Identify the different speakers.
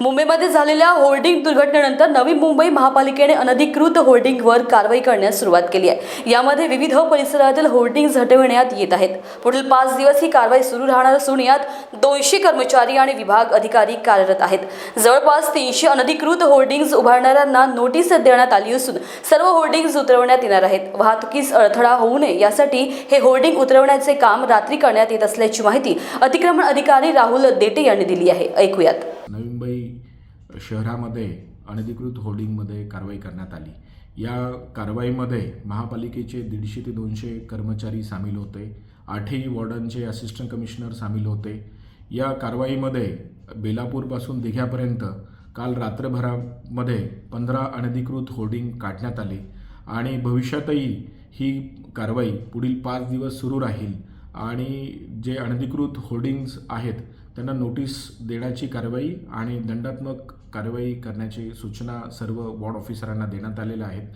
Speaker 1: मुंबईमध्ये झालेल्या होर्डिंग दुर्घटनेनंतर नवी मुंबई महापालिकेने अनधिकृत होर्डिंगवर कारवाई करण्यास सुरुवात केली आहे. यामध्ये विविध परिसरातील होर्डिंग्ज हटविण्यात येत आहेत. पुढील पाच दिवस ही कारवाई सुरू राहणार असून यात दोनशे कर्मचारी आणि विभाग अधिकारी कार्यरत आहेत. जवळपास तीनशे अनधिकृत होर्डिंग्ज उभारणाऱ्यांना नोटीस देण्यात आली असून सर्व होर्डिंग्ज उतरवण्यात येणार आहेत. वाहतुकीस अडथळा होऊ नये यासाठी हे होर्डिंग उतरवण्याचे काम रात्री करण्यात येत असल्याची माहिती अतिक्रमण अधिकारी राहुल देटे यांनी दिली आहे. ऐकूयात.
Speaker 2: नवी मुंबई शहरामध्ये अनधिकृत होर्डिंगमध्ये कारवाई करण्यात आली. या कारवाईमध्ये महापालिकेचे दीडशे ते दोनशे कर्मचारी सामील होते. आठही वॉर्डनचे असिस्टंट कमिशनर सामील होते. या कारवाईमध्ये बेलापूरपासून दिघ्यापर्यंत काल रात्रभरामध्ये पंधरा अनधिकृत होर्डिंग काढण्यात आले आणि भविष्यातही ही कारवाई पुढील पाच दिवस सुरू राहील आणि जे अनधिकृत होर्डिंग्ज आहेत त्यांना नोटीस देण्याची कारवाई आणि दंडात्मक कारवाई करण्याची सूचना सर्व वॉर्ड ऑफिसरांना देण्यात आलेल्या आहेत.